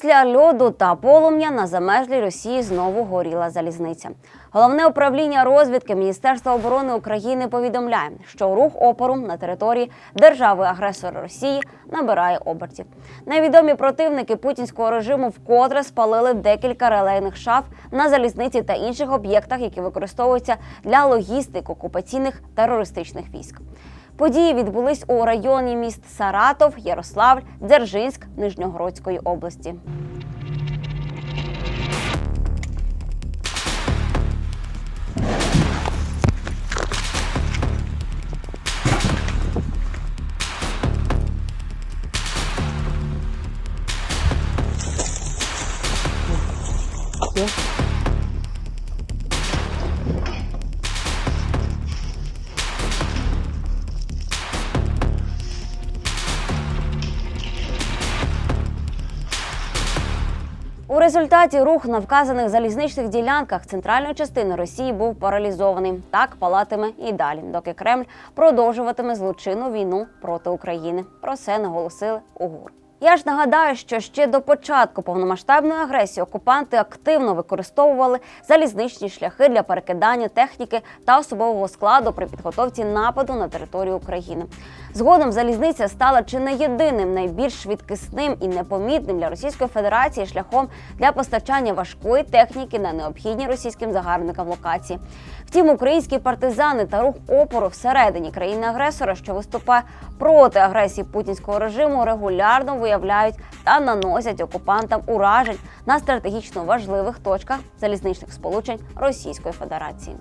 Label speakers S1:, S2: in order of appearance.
S1: Після льоду та полум'я на замерзлій Росії знову горіла залізниця. Головне управління розвідки Міністерства оборони України повідомляє, що рух опору на території держави-агресора Росії набирає обертів. Невідомі противники путінського режиму вкотре спалили декілька релейних шаф на залізниці та інших об'єктах, які використовуються для логістик окупаційних терористичних військ. Події відбулись у районі міст Саратов, Ярославль, Дзержинськ Нижньогородської області. У результаті рух на вказаних залізничних ділянках центральної частини Росії був паралізований. Так палатиме і далі, доки Кремль продовжуватиме злочинну війну проти України. Про це наголосили у ГУР. Я ж нагадаю, що ще до початку повномасштабної агресії окупанти активно використовували залізничні шляхи для перекидання техніки та особового складу при підготовці нападу на територію України. Згодом залізниця стала чи не єдиним найбільш швидкісним і непомітним для Російської Федерації шляхом для постачання важкої техніки на необхідні російським загарбникам локації. Втім, українські партизани та рух опору всередині країни-агресора, що виступає проти агресії путінського режиму, регулярно виявляють та наносять окупантам уражень на стратегічно важливих точках залізничних сполучень Російської Федерації.